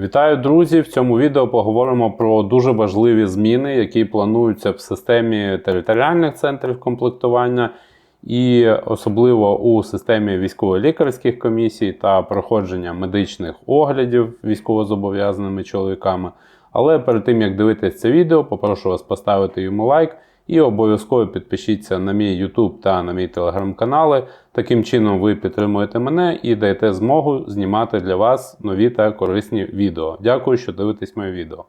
Вітаю, друзі! В цьому відео поговоримо про дуже важливі зміни, які плануються в системі територіальних центрів комплектування, і особливо у системі військово-лікарських комісій та проходження медичних оглядів військовозобов'язаними чоловіками. Але перед тим як дивитися це відео, попрошу вас поставити йому лайк і обов'язково підпишіться на мій YouTube та на мій телеграм-канали. Таким чином ви підтримуєте мене і даєте змогу знімати для вас нові та корисні відео. Дякую, що дивитесь моє відео.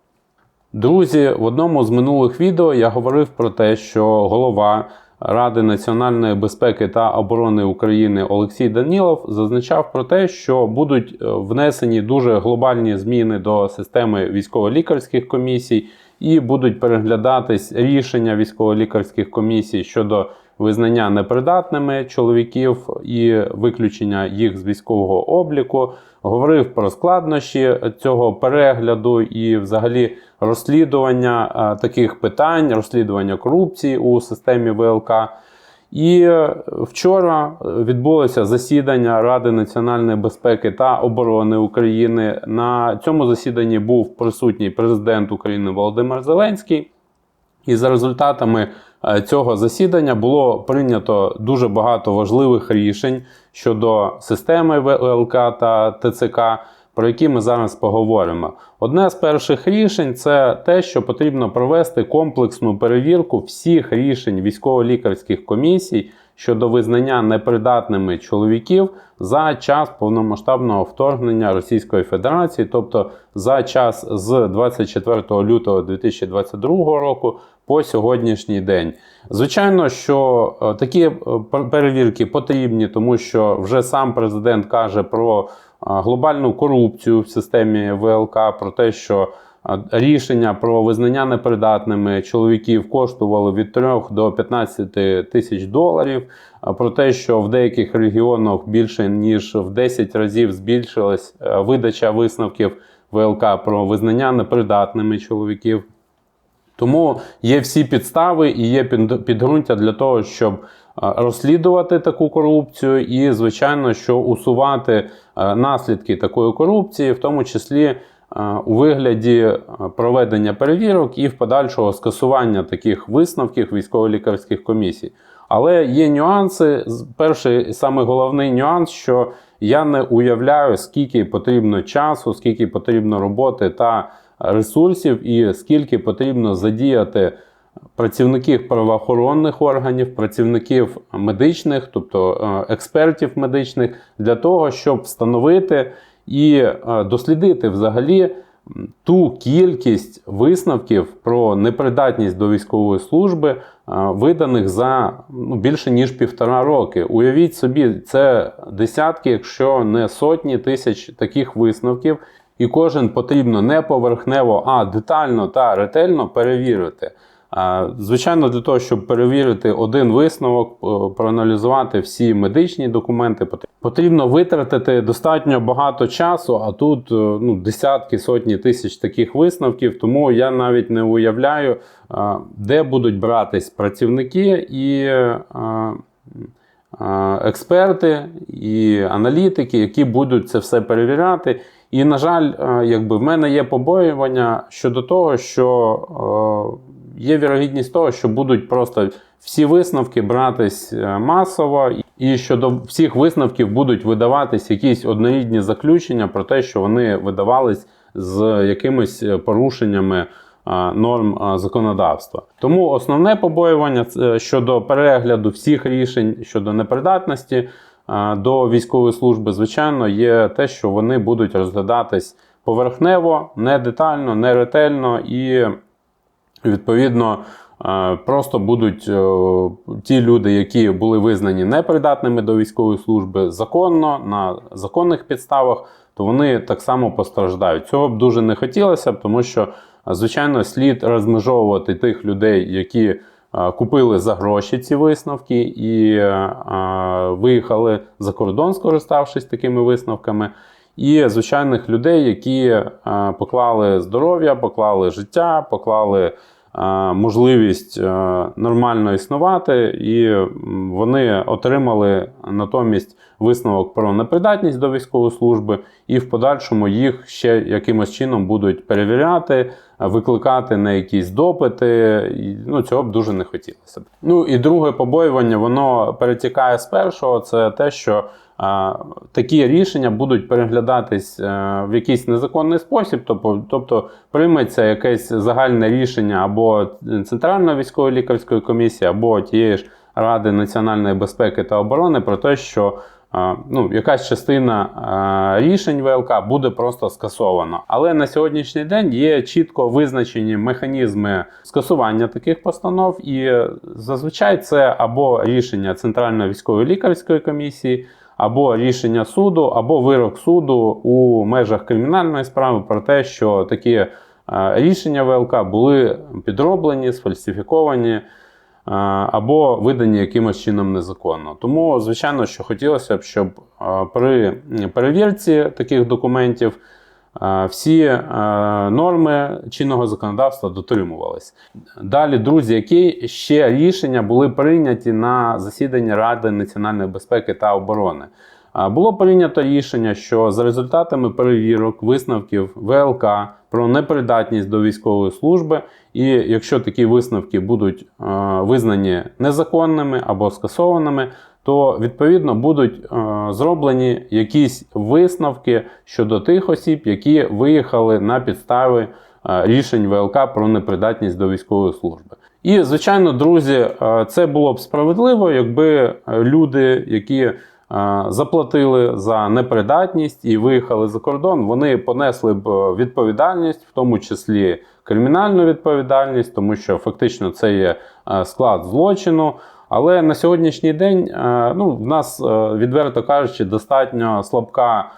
Друзі, в одному з минулих відео я говорив про те, що голова Ради національної безпеки та оборони України Олексій Данілов зазначав про те, що будуть е, внесені дуже глобальні зміни до системи військово-лікарських комісій, і будуть переглядатись рішення військово-лікарських комісій щодо визнання непридатними чоловіків і виключення їх з військового обліку. Говорив про складнощі цього перегляду і, взагалі, розслідування таких питань, розслідування корупції у системі ВЛК. І е, вчора відбулося засідання Ради національної безпеки та оборони України. На цьому засіданні був присутній президент України Володимир Зеленський. І за результатами е, цього засідання було прийнято дуже багато важливих рішень щодо системи ВЛК та ТЦК, про які ми зараз поговоримо. Одне з перших рішень це те, що потрібно провести комплексну перевірку всіх рішень військово-лікарських комісій щодо визнання непридатними чоловіків за час повномасштабного вторгнення Російської Федерації, тобто за час з 24 лютого 2022 року по сьогоднішній день. Звичайно, що е, такі е, перевірки потрібні, тому що вже сам президент каже про глобальну корупцію в системі ВЛК, про те, що рішення про визнання непридатними чоловіків коштували від 3 до 15 тисяч доларів. Про те, що в деяких регіонах більше ніж в 10 разів збільшилась видача висновків ВЛК про визнання непридатними чоловіків. Тому є всі підстави і є підґрунтя для того, щоб розслідувати таку корупцію, і, звичайно, що усувати наслідки такої корупції, в тому числі у вигляді проведення перевірок і в подальшого скасування таких висновків військово-лікарських комісій. Але є нюанси. Перший саме головний нюанс, що я не уявляю, скільки потрібно часу, скільки потрібно роботи та ресурсів, і скільки потрібно задіяти працівників правоохоронних органів, працівників медичних, тобто е, експертів медичних, для того, щоб встановити і е, дослідити взагалі. Ту кількість висновків про непридатність до військової служби, е, виданих за ну, більше ніж півтора роки. Уявіть собі, це десятки, якщо не сотні тисяч таких висновків, і кожен потрібно не поверхнево, а детально та ретельно перевірити. Звичайно, для того, щоб перевірити один висновок, проаналізувати всі медичні документи, потрібно витратити достатньо багато часу, а тут е, ну, десятки сотні тисяч таких висновків. Тому я навіть не уявляю, де будуть братись працівники і експерти і аналітики, які будуть це все перевіряти. І, на жаль, якби в мене є побоювання щодо того, що є вірогідність того, що будуть просто всі висновки братись е, масово, і щодо всіх висновків будуть видаватись якісь однорідні заключення про те, що вони видавались з якимись е, порушеннями. Е, норм законодавства. Тому основне побоювання щодо перегляду всіх рішень щодо непридатності до військової служби, звичайно, є те, що вони будуть розглядатись поверхнево, не детально, не ретельно і Відповідно, е, просто будуть е, ті люди, які були визнані непридатними до військової служби законно, на законних підставах, то вони так само постраждають. Цього б дуже не хотілося, тому що, звичайно, слід розмежовувати тих людей, які е, купили за гроші ці висновки і виїхали за кордон, скориставшись такими висновками. І звичайних людей, які поклали здоров'я, поклали життя, поклали можливість нормально існувати, і вони отримали натомість висновок про непридатність до військової служби, і в подальшому їх ще якимось чином будуть перевіряти, викликати на якісь допити. Ну, цього б дуже не хотілося. б. Ну і друге побоювання, воно перетікає з першого. Це те, що такі рішення будуть переглядатись в якийсь незаконний спосіб, тобто, прийметься якесь загальне рішення або Центральної військової лікарської комісії, або тієї ж Ради національної безпеки та оборони про те, що ну, якась частина рішень ВЛК буде просто скасована. Але на сьогоднішній день є чітко визначені механізми скасування таких постанов, і зазвичай це або рішення Центральної військової лікарської комісії, або рішення суду, або вирок суду у межах кримінальної справи про те, що такі е, рішення ВЛК були підроблені, сфальсифіковані. е, Або видані якимось чином незаконно. Тому, звичайно, що хотілося б, щоб е, при перевірці таких документів всі е, норми чинного законодавства дотримувались. Далі, друзі, які ще рішення були прийняті на засіданні Ради національної безпеки та оборони? Було прийнято рішення, що за результатами перевірок висновків ВЛК про непридатність до військової служби, і якщо такі висновки будуть е, визнані незаконними або скасованими, то відповідно будуть е, зроблені якісь висновки щодо тих осіб, які виїхали на підстави е, рішень ВЛК про непридатність до військової служби. І, звичайно, друзі, е, це було б справедливо, якби люди, які заплатили за непридатність і виїхали за кордон, вони понесли б відповідальність, в тому числі кримінальну відповідальність, тому що фактично це є склад злочину. Але на сьогоднішній день е, ну, в нас, е, відверто кажучи, достатньо слабка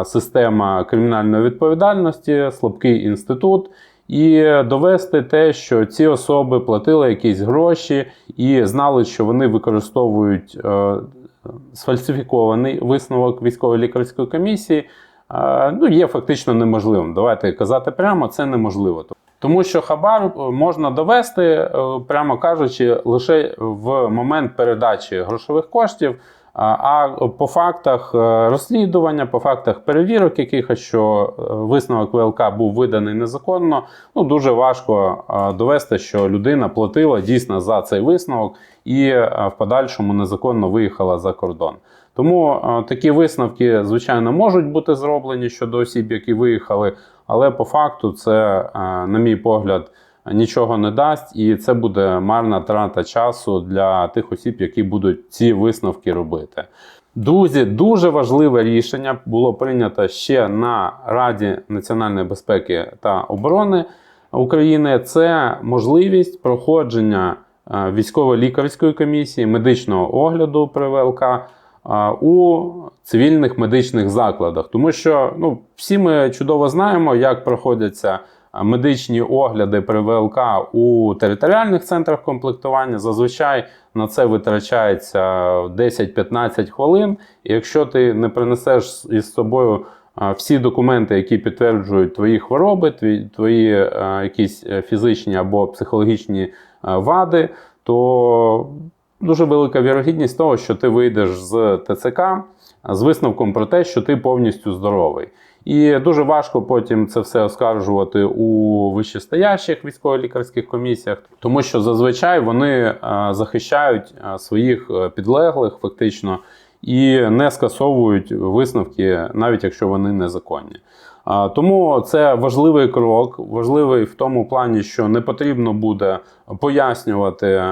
е, система кримінальної відповідальності, слабкий інститут. І довести те, що ці особи платили якісь гроші і знали, що вони використовують е, сфальсифікований висновок військової лікарської комісії, е, ну, є фактично неможливим. Давайте казати прямо, це неможливо. Тому що хабар е, можна довести, е, прямо кажучи, лише в момент передачі грошових коштів. А по фактах е, розслідування, по фактах перевірок, якихось що висновок ВЛК був виданий незаконно, ну дуже важко довести, що людина платила дійсно за цей висновок і в подальшому незаконно виїхала за кордон. Тому такі висновки, звичайно, можуть бути зроблені щодо осіб, які виїхали, але по факту це, на мій погляд, нічого не дасть, і це буде марна трата часу для тих осіб, які будуть ці висновки робити. Друзі, дуже важливе рішення було прийнято ще на Раді національної безпеки та оборони України. Це можливість проходження військово-лікарської комісії, медичного огляду при ВЛК у цивільних медичних закладах, тому що ну, всі ми чудово знаємо, як проходяться медичні огляди при ВЛК у територіальних центрах комплектування. Зазвичай на це витрачається 10-15 хвилин. І якщо ти не принесеш із собою всі документи, які підтверджують твої хвороби, твої, твої якісь фізичні або психологічні вади, то дуже велика вірогідність того, що ти вийдеш з ТЦК з висновком про те, що ти повністю здоровий. І дуже важко потім це все оскаржувати у вищестоящих військово-лікарських комісіях, тому що зазвичай вони захищають своїх підлеглих фактично і не скасовують висновки, навіть якщо вони незаконні. Тому це важливий крок, важливий в тому плані, що не потрібно буде пояснювати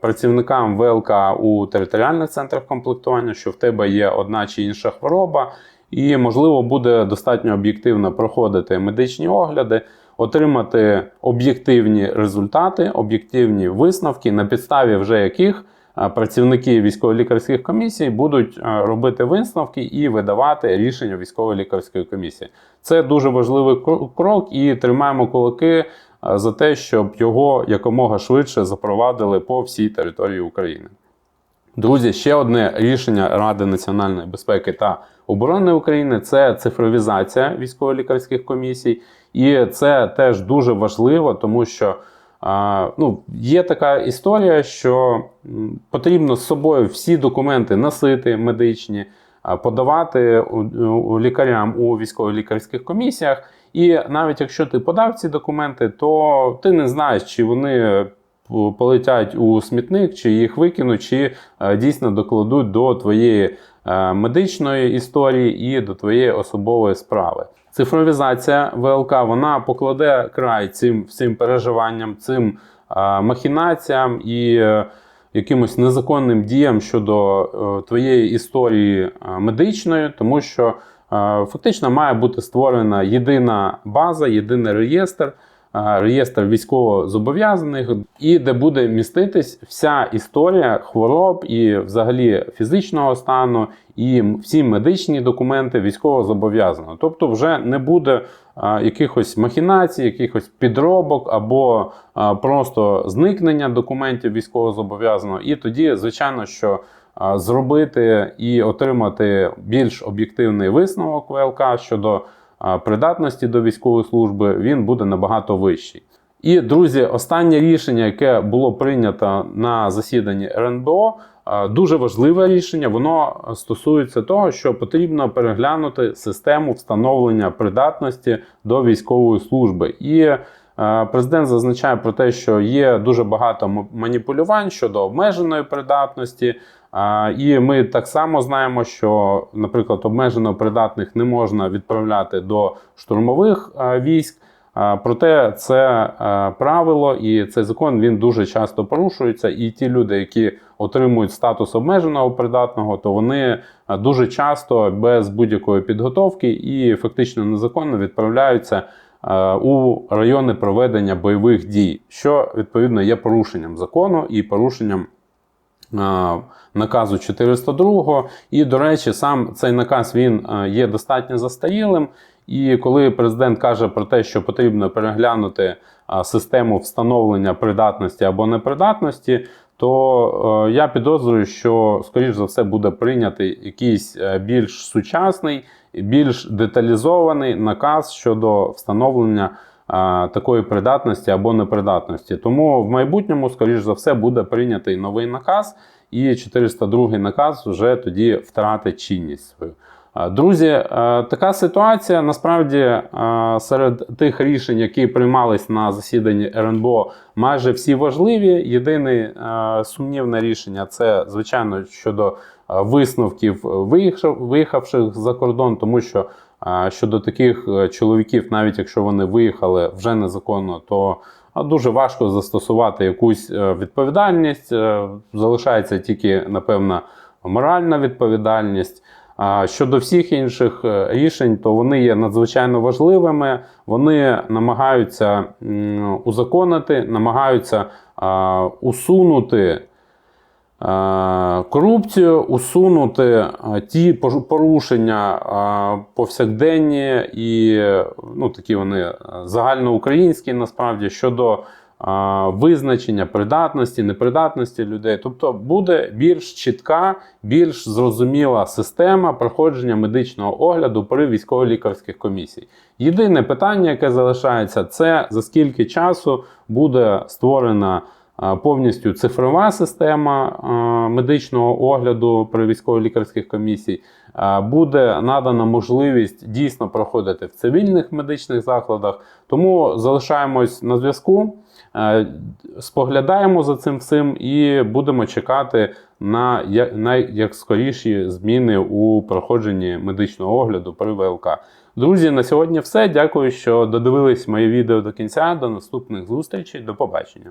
працівникам ВЛК у територіальних центрах комплектування, що в тебе є одна чи інша хвороба, і можливо буде достатньо об'єктивно проходити медичні огляди, отримати об'єктивні результати, об'єктивні висновки, на підставі вже яких працівники військово-лікарських комісій будуть робити висновки і видавати рішення військово-лікарської комісії. Це дуже важливий крок, і тримаємо кулаки за те, щоб його якомога швидше запровадили по всій території України. Друзі, ще одне рішення Ради національної безпеки та оборони України це цифровізація військово-лікарських комісій. І це теж дуже важливо, тому що ну, є така історія, що потрібно з собою всі документи носити медичні, подавати лікарям у військово-лікарських комісіях. І навіть якщо ти подав ці документи, то ти не знаєш, чи вони полетять у смітник, чи їх викинуть, чи е, дійсно докладуть до твоєї е, медичної історії і до твоєї особової справи. Цифровізація ВЛК вона покладе край цим всім переживанням, цим е, махінаціям і е, якимось незаконним діям щодо е, твоєї історії е, медичної, тому що е, фактично має бути створена єдина база, єдиний реєстр, реєстр військовозобов'язаних, і де буде міститись вся історія хвороб і взагалі фізичного стану, і всі медичні документи військовозобов'язаного. Тобто, вже не буде а, якихось махінацій, якихось підробок або а, просто зникнення документів військовозобов'язаного. І тоді, звичайно, що зробити і отримати більш об'єктивний висновок ВЛК щодо придатності до військової служби, він буде набагато вищий. І, друзі, останнє рішення, яке було прийнято на засіданні РНБО, дуже важливе рішення. Воно стосується того, що потрібно переглянути систему встановлення придатності до військової служби. І е, президент зазначає про те, що є дуже багато маніпулювань щодо обмеженої придатності. І ми так само знаємо, що, наприклад, обмежено придатних не можна відправляти до штурмових військ. Проте це правило і цей закон він дуже часто порушується. І ті люди, які отримують статус обмеженого придатного, то вони дуже часто без будь-якої підготовки і фактично незаконно відправляються у райони проведення бойових дій, що відповідно є порушенням закону і порушенням. Е, Наказу 402 і, до речі, сам цей наказ він е, є достатньо застарілим. І коли президент каже про те, що потрібно переглянути систему встановлення придатності або непридатності, то е, я підозрюю, що скоріш за все буде прийнятий якийсь е, більш сучасний, більш деталізований наказ щодо встановлення такої придатності або непридатності. Тому в майбутньому, скоріш за все, буде прийнятий новий наказ, і 402 наказ вже тоді втратить чинність свою. Друзі, е, така ситуація насправді е, серед тих рішень, які приймались на засіданні РНБО, майже всі важливі. Єдине е, сумнівне рішення це, звичайно, щодо висновків виїхавших за кордон, тому що щодо таких е, чоловіків, навіть якщо вони виїхали вже незаконно, то дуже важко застосувати якусь е, відповідальність. Е, Залишається тільки, напевно, моральна відповідальність. А щодо всіх інших рішень, то вони є надзвичайно важливими. Вони намагаються узаконити, намагаються усунути корупцію, усунути а, ті порушення повсякденні і ну, такі вони е, загальноукраїнські насправді щодо визначення придатності, непридатності людей. Тобто буде більш чітка, більш зрозуміла система проходження медичного огляду при військово-лікарських комісій. Єдине питання, яке залишається, це за скільки часу буде створена повністю цифрова система медичного огляду при військово-лікарських комісій. Буде надана можливість дійсно проходити в цивільних медичних закладах. Тому залишаємось на зв'язку. Споглядаємо за цим всім і будемо чекати на найскоріші зміни у проходженні медичного огляду при ВЛК. Друзі, на сьогодні все. Дякую, що додивились моє відео до кінця. До наступних зустрічей. До побачення.